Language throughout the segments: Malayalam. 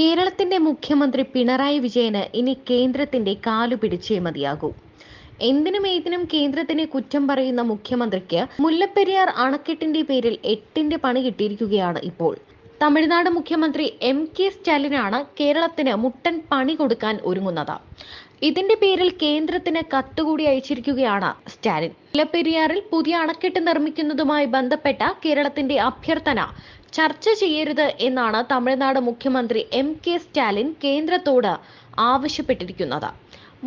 കേരളത്തിന്റെ മുഖ്യമന്ത്രി പിണറായി വിജയന് ഇനി കേന്ദ്രത്തിന്റെ കാലു പിടിച്ചേ മതിയാകൂ. എന്തിനും ഏതിനും കേന്ദ്രത്തിനെ കുറ്റം പറയുന്ന മുഖ്യമന്ത്രിക്ക് മുല്ലപ്പെരിയാർ അണക്കെട്ടിന്റെ പേരിൽ എട്ടിന്റെ പണി കിട്ടിയിരിക്കുകയാണ് ഇപ്പോൾ. തമിഴ്നാട് മുഖ്യമന്ത്രി എം കെ സ്റ്റാലിനാണ് കേരളത്തിന് മുട്ടൻ പണി കൊടുക്കാൻ ഒരുങ്ങുന്നത്. ഇതിന്റെ പേരിൽ കേന്ദ്രത്തിന് കത്തുകൂടി അയച്ചിരിക്കുകയാണ് സ്റ്റാലിൻ. മുല്ലപ്പെരിയാറിൽ പുതിയ അണക്കെട്ട് നിർമ്മിക്കുന്നതുമായി ബന്ധപ്പെട്ട കേരളത്തിന്റെ അഭ്യർത്ഥന ചർച്ച ചെയ്യരുത് എന്നാണ് തമിഴ്നാട് മുഖ്യമന്ത്രി എം കെ സ്റ്റാലിൻ കേന്ദ്രത്തോട് ആവശ്യപ്പെട്ടിരിക്കുന്നത്.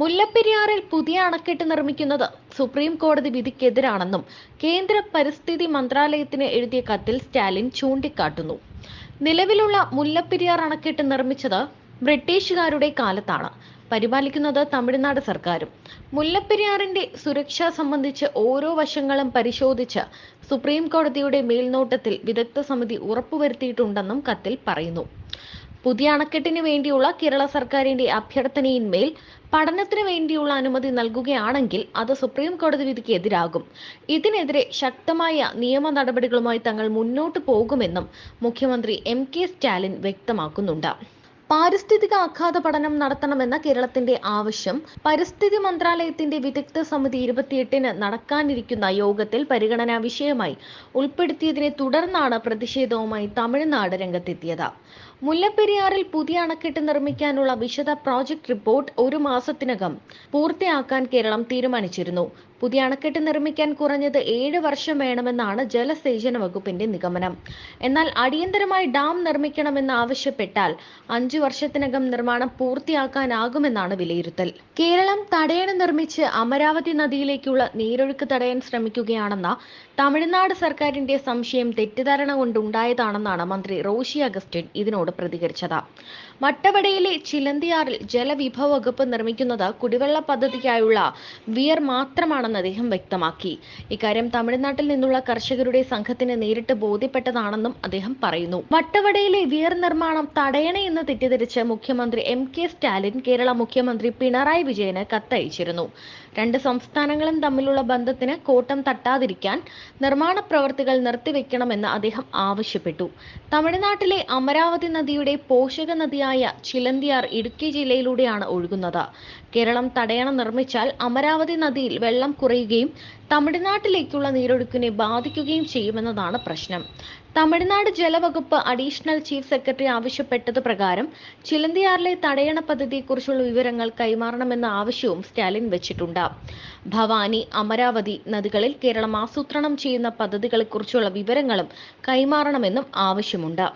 മുല്ലപ്പെരിയാറിൽ പുതിയ അണക്കെട്ട് നിർമ്മിക്കുന്നത് സുപ്രീം കോടതി വിധിക്കെതിരാണെന്നും കേന്ദ്ര പരിസ്ഥിതി മന്ത്രാലയത്തിന് എഴുതിയ കത്തിൽ സ്റ്റാലിൻ ചൂണ്ടിക്കാട്ടുന്നു. നിലവിലുള്ള മുല്ലപ്പെരിയാർ അണക്കെട്ട് നിർമ്മിച്ചത് ബ്രിട്ടീഷുകാരുടെ കാലത്താണ്. പരിപാലിക്കുന്നത് തമിഴ്നാട് സർക്കാരും. മുല്ലപ്പെരിയാറിന്റെ സുരക്ഷ സംബന്ധിച്ച് ഓരോ വശങ്ങളും പരിശോധിച്ച് സുപ്രീം കോടതിയുടെ മേൽനോട്ടത്തിൽ വിദഗ്ധ സമിതി ഉറപ്പുവരുത്തിയിട്ടുണ്ടെന്നും കത്തിൽ പറയുന്നു. പുതിയ അണക്കെട്ടിന് വേണ്ടിയുള്ള കേരള സർക്കാരിന്റെ അഭ്യർത്ഥനയിന്മേൽ പഠനത്തിന് വേണ്ടിയുള്ള അനുമതി നൽകുകയാണെങ്കിൽ അത് സുപ്രീം കോടതി വിധിക്ക് എതിരാകും. ഇതിനെതിരെ ശക്തമായ നിയമ നടപടികളുമായി തങ്ങൾ മുന്നോട്ട് പോകുമെന്നും മുഖ്യമന്ത്രി എം കെ സ്റ്റാലിൻ വ്യക്തമാക്കുന്നുണ്ട്. പാരിസ്ഥിതിക ആഘാത പഠനം നടത്തണമെന്ന കേരളത്തിന്റെ ആവശ്യം പരിസ്ഥിതി മന്ത്രാലയത്തിന്റെ വിദഗ്ധ സമിതി ഇരുപത്തിയെട്ടിന് നടക്കാനിരിക്കുന്ന യോഗത്തിൽ പരിഗണനാ വിഷയമായി ഉൾപ്പെടുത്തിയതിനെ തുടർന്നാണ് പ്രതിഷേധവുമായി തമിഴ്നാട് രംഗത്തെത്തിയത്. മുല്ലപ്പെരിയാറിൽ പുതിയ അണക്കെട്ട് നിർമ്മിക്കാനുള്ള വിശദ പ്രോജക്ട് റിപ്പോർട്ട് ഒരു മാസത്തിനകം പൂർത്തിയാക്കാൻ കേരളം തീരുമാനിച്ചിരുന്നു. പുതിയ അണക്കെട്ട് നിർമ്മിക്കാൻ കുറഞ്ഞത് ഏഴ് വർഷം വേണമെന്നാണ് ജലസേചന വകുപ്പിന്റെ നിഗമനം. എന്നാൽ അടിയന്തരമായി ഡാം നിർമ്മിക്കണമെന്ന് ആവശ്യപ്പെട്ടാൽ അഞ്ചു വർഷത്തിനകം നിർമ്മാണം പൂർത്തിയാക്കാനാകുമെന്നാണ് വിലയിരുത്തൽ. കേരളം തടയണ നിർമ്മിച്ച് അമരാവതി നദിയിലേക്കുള്ള നീരൊഴുക്ക് തടയാൻ ശ്രമിക്കുകയാണെന്ന തമിഴ്നാട് സർക്കാരിന്റെ സംശയം തെറ്റിദ്ധാരണ കൊണ്ടുണ്ടായതാണെന്നാണ് മന്ത്രി റോഷി അഗസ്റ്റിൻ ഇതിനോട് പ്രതികരിച്ചത്. മട്ടവടയിലെ ചിലന്തിയാറിൽ ജലവിഭവ വകുപ്പ് നിർമ്മിക്കുന്നത് കുടിവെള്ള പദ്ധതിക്കായുള്ള വിയർ മാത്രമാണെന്ന് അദ്ദേഹം വ്യക്തമാക്കി. ഇക്കാര്യം തമിഴ്നാട്ടിൽ നിന്നുള്ള കർഷകരുടെ സംഘത്തിന് നേരിട്ട് ബോധ്യപ്പെട്ടതാണെന്നും അദ്ദേഹം പറയുന്നു. മട്ടവടയിലെ വിയർ നിർമ്മാണം തടയണമെന്ന് തെറ്റിദ്ധരിച്ച് മുഖ്യമന്ത്രി എം കെ സ്റ്റാലിൻ കേരള മുഖ്യമന്ത്രി പിണറായി വിജയന് കത്തയച്ചിരുന്നു. രണ്ട് സംസ്ഥാനങ്ങളും തമ്മിലുള്ള ബന്ധത്തിന് കോട്ടം തട്ടാതിരിക്കാൻ നിർമ്മാണ പ്രവർത്തികൾ നിർത്തിവെക്കണമെന്ന് അദ്ദേഹം ആവശ്യപ്പെട്ടു. തമിഴ്നാട്ടിലെ അമരാവതി നദിയുടെ പോഷക നദിയായ ചിലന്തിയാർ ഇടുക്കി ജില്ലയിലൂടെയാണ് ഒഴുകുന്നത്. കേരളം തടയണ നിർമ്മിച്ചാൽ അമരാവതി നദിയിൽ വെള്ളം കുറയുകയും തമിഴ്നാട്ടിലേക്കുള്ള നീരൊഴുക്കിനെ ബാധിക്കുകയും ചെയ്യുമെന്നതാണ് പ്രശ്നം. തമിഴ്നാട് ജലവകുപ്പ് അഡീഷണൽ ചീഫ് സെക്രട്ടറി ആവശ്യപ്പെട്ടത് പ്രകാരം ചിലന്തിയാറിലെ തടയണ പദ്ധതിയെക്കുറിച്ചുള്ള വിവരങ്ങൾ കൈമാറണമെന്ന ആവശ്യവും സ്റ്റാലിൻ വെച്ചിട്ടുണ്ട്. ഭവാനി അമരാവതി നദികളിൽ കേരളം ആസൂത്രണം ചെയ്യുന്ന പദ്ധതികളെക്കുറിച്ചുള്ള വിവരങ്ങളും കൈമാറണമെന്നും ആവശ്യമുണ്ട്.